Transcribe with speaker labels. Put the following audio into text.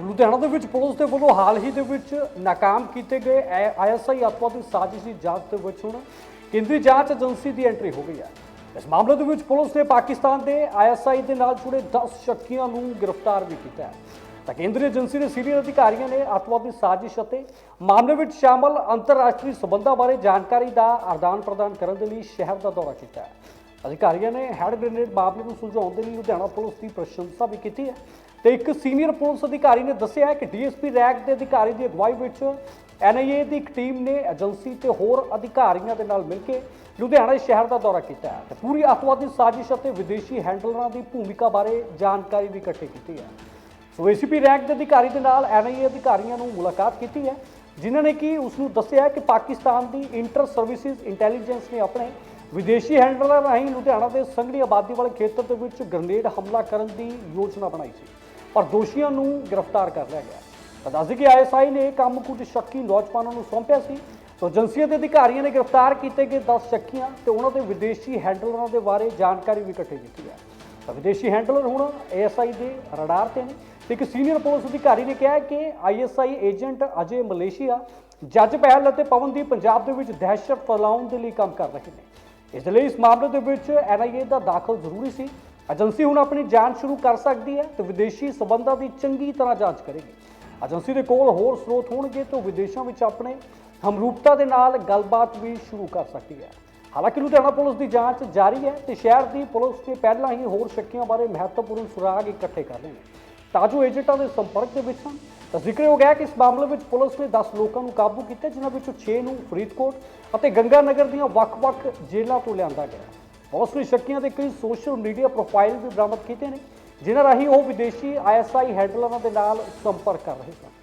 Speaker 1: ਲੁਧਿਆਣਾ ਦੇ ਵਿੱਚ ਪੁਲਿਸ ਦੇ ਵੱਲੋਂ ਹਾਲ ਹੀ ਦੇ ਵਿੱਚ ਨਾਕਾਮ ਕੀਤੇ ਗਏ ਆਈਐਸਆਈ ਅਤਵਾਦੀ ਦੀ ਜਾਂਚ ਦੇ ਵਿੱਚ ਹੁਣ ਕੇਂਦਰੀ ਜਾਂਚ ਏਜੰਸੀ ਦੀ ਐਂਟਰੀ ਹੋ ਗਈ ਹੈ। ਇਸ ਮਾਮਲੇ ਦੇ ਵਿੱਚ ਪੁਲਿਸ ਨੇ ਪਾਕਿਸਤਾਨ ਦੇ ਆਈਐਸਆਈ ਦੇ ਨਾਲ ਜੁੜੇ 10 ਸ਼ੱਕੀਆਂ ਨੂੰ ਗ੍ਰਿਫਤਾਰ ਵੀ ਕੀਤਾ ਹੈ। ਤਾਂ ਕੇਂਦਰੀ ਏਜੰਸੀ ਦੇ ਸੀਨੀਅਰ ਅਧਿਕਾਰੀਆਂ ਨੇ ਅਤਵਾਦੀ ਸਾਜ਼ਿਸ਼ ਅਤੇ ਮਾਮਲੇ ਵਿੱਚ ਸ਼ਾਮਲ ਅੰਤਰਰਾਸ਼ਟਰੀ ਸਬੰਧਾਂ ਬਾਰੇ ਜਾਣਕਾਰੀ ਦਾ ਆਦਾਨ ਪ੍ਰਦਾਨ ਕਰਨ ਦੇ ਲਈ ਸ਼ਹਿਰ ਦਾ ਦੌਰਾ ਕੀਤਾ ਹੈ। ਅਧਿਕਾਰੀਆਂ ਨੇ ਹੈਡ ਗ੍ਰੇਨੇਡ ਮਾਮਲੇ ਨੂੰ ਸੁਲਝਾਉਣ ਦੇ ਲਈ ਲੁਧਿਆਣਾ ਪੁਲਿਸ ਦੀ ਪ੍ਰਸ਼ੰਸਾ ਵੀ ਕੀਤੀ ਹੈ ਤੇ ਇੱਕ ਸੀਨੀਅਰ ਪੁਲਿਸ ਅਧਿਕਾਰੀ ਨੇ ਦੱਸਿਆ ਹੈ ਕਿ ਡੀਐਸਪੀ ਰੈਂਕ ਦੇ ਅਧਿਕਾਰੀ ਦੀ ਅਗਵਾਈ ਵਿੱਚ ਐਨਆਈਏ ਦੀ ਇੱਕ ਟੀਮ ਨੇ ਏਜੰਸੀ ਤੇ ਹੋਰ ਅਧਿਕਾਰੀਆਂ ਦੇ ਨਾਲ ਮਿਲ ਕੇ ਲੁਧਿਆਣਾ ਸ਼ਹਿਰ ਦਾ ਦੌਰਾ ਕੀਤਾ ਹੈ ਤੇ ਪੂਰੀ ਅੱਤਵਾਦੀ ਸਾਜ਼ਿਸ਼ ਅਤੇ ਵਿਦੇਸ਼ੀ ਹੈਂਡਲਰਾਂ ਦੀ ਭੂਮਿਕਾ ਬਾਰੇ ਜਾਣਕਾਰੀ ਵੀ ਇਕੱਠੀ ਕੀਤੀ ਹੈ। ਸੋ ਏਸੀਪੀ ਰੈਂਕ ਦੇ ਅਧਿਕਾਰੀ ਦੇ ਨਾਲ ਐਨਆਈਏ ਅਧਿਕਾਰੀਆਂ ਨੂੰ ਮੁਲਾਕਾਤ ਕੀਤੀ ਹੈ, ਜਿਨ੍ਹਾਂ ਨੇ ਕਿ ਉਸ ਨੂੰ ਦੱਸਿਆ ਕਿ ਪਾਕਿਸਤਾਨ ਦੀ ਇੰਟਰ ਸਰਵਿਸਿਜ਼ ਇੰਟੈਲੀਜੈਂਸ ਨੇ ਆਪਣੇ ਵਿਦੇਸ਼ੀ ਹੈਂਡਲਰ ਰਾਹੀਂ ਲੁਧਿਆਣਾ ਦੇ ਸੰਘਣੀ ਆਬਾਦੀ ਵਾਲੇ ਖੇਤਰ ਦੇ ਵਿੱਚ ਗ੍ਰਨੇਡ ਹਮਲਾ ਕਰਨ ਦੀ ਯੋਜਨਾ ਬਣਾਈ ਸੀ, ਪਰ ਦੋਸ਼ੀਆਂ ਨੂੰ ਗ੍ਰਿਫਤਾਰ ਕਰ ਲਿਆ ਗਿਆ। ਤਾਂ ਦੱਸਦੇ ਕਿ ਆਈਐਸਆਈ ਨੇ ਇਹ ਕੰਮ ਕੁਝ ਸ਼ੱਕੀ ਨੌਜਵਾਨਾਂ ਨੂੰ ਸੌਂਪਿਆ ਸੀ। ਸੋ ਏਜੰਸੀਆਂ ਦੇ ਅਧਿਕਾਰੀਆਂ ਨੇ ਗ੍ਰਿਫਤਾਰ ਕੀਤੇ ਗਏ 10 ਸ਼ੱਕੀਆਂ ਤੇ ਉਹਨਾਂ ਦੇ ਵਿਦੇਸ਼ੀ ਹੈਂਡਲਰਾਂ ਦੇ ਬਾਰੇ ਜਾਣਕਾਰੀ ਵੀ ਇਕੱਠੀ ਕੀਤੀ ਹੈ। ਤਾਂ ਵਿਦੇਸ਼ੀ ਹੈਂਡਲਰ ਹੁਣ ਏਐਸਆਈ ਦੇ ਰਡਾਰ ਤੇ ਨੇ ਤੇ ਇੱਕ ਸੀਨੀਅਰ ਪੁਲਿਸ ਅਧਿਕਾਰੀ ਨੇ ਕਿਹਾ ਹੈ ਕਿ ਆਈਐਸਆਈ ਏਜੰਟ ਅਜੇ ਮਲੇਸ਼ੀਆ, ਜੱਜ ਪਹਿਲ ਅਤੇ ਪਵਨਦੀਪ ਪੰਜਾਬ ਦੇ ਵਿੱਚ ਦਹਿਸ਼ਤ ਫੈਲਾਉਣ ਦੇ ਲਈ ਕੰਮ ਕਰ ਰਹੇ ਨੇ। ਇਸ ਲਈ ਇਸ ਮਾਮਲੇ ਦੇ ਵਿੱਚ ਐਨਆਈਏ ਦਾ ਦਾਖਲ ਜ਼ਰੂਰੀ ਸੀ। ਏਜੰਸੀ ਹੁਣ ਆਪਣੀ ਜਾਂਚ ਸ਼ੁਰੂ ਕਰ ਸਕਦੀ ਹੈ ਤੇ ਵਿਦੇਸ਼ੀ ਸਬੰਧਾਂ ਦੀ ਚੰਗੀ ਤਰ੍ਹਾਂ ਜਾਂਚ ਕਰੇਗੀ। ਏਜੰਸੀ ਦੇ ਕੋਲ ਹੋਰ ਸਰੋਤ ਹੋਣਗੇ ਤਾਂ ਵਿਦੇਸ਼ਾਂ ਵਿੱਚ ਆਪਣੇ ਹਮਰੂਪਤਾ ਦੇ ਨਾਲ ਗੱਲਬਾਤ ਵੀ ਸ਼ੁਰੂ ਕਰ ਸਕਦੀ ਹੈ। ਹਾਲਾਂਕਿ ਲੁਧਿਆਣਾ ਪੁਲਿਸ ਦੀ ਜਾਂਚ ਜਾਰੀ ਹੈ ਤੇ ਸ਼ਹਿਰ ਦੀ ਪੁਲਿਸ ਨੇ ਪਹਿਲਾਂ ਹੀ ਹੋਰ ਸ਼ੱਕੀਆਂ ਬਾਰੇ ਮਹੱਤਵਪੂਰਨ ਸੁਰਾਗ ਇਕੱਠੇ ਕਰ ਲਏ ਨੇ। ਤਾਂ ਜੋ ਏਜੰਟਾਂ ਦੇ ਸੰਪਰਕ ਦੇ ਵਿੱਚ ਹਨ। ਤਾਂ ਜ਼ਿਕਰਯੋਗ ਹੈ ਕਿ ਇਸ ਮਾਮਲੇ ਵਿੱਚ ਪੁਲਿਸ ਨੇ 10 ਲੋਕਾਂ ਨੂੰ ਕਾਬੂ ਕੀਤਾ, ਜਿਨ੍ਹਾਂ ਵਿੱਚੋਂ 6 ਨੂੰ ਫਰੀਦਕੋਟ ਅਤੇ ਗੰਗਾ ਨਗਰ ਦੀਆਂ ਵੱਖ-ਵੱਖ ਜੇਲ੍ਹਾਂ ਤੋਂ ਲਿਆਂਦਾ ਗਿਆ। ਪੁਲਿਸ ਨੇ ਸ਼ੱਕੀਆਂ ਦੇ ਕਈ ਸੋਸ਼ਲ ਮੀਡੀਆ ਪ੍ਰੋਫਾਈਲ ਵੀ ਬਰਾਮਦ ਕੀਤੇ ਨੇ, ਜਿਨ੍ਹਾਂ ਰਾਹੀਂ ਉਹ ਵਿਦੇਸ਼ੀ ਆਈਐਸਆਈ ਹੈਂਡਲਰਾਂ ਦੇ ਨਾਲ ਸੰਪਰਕ ਕਰ ਰਹੇ ਸਨ।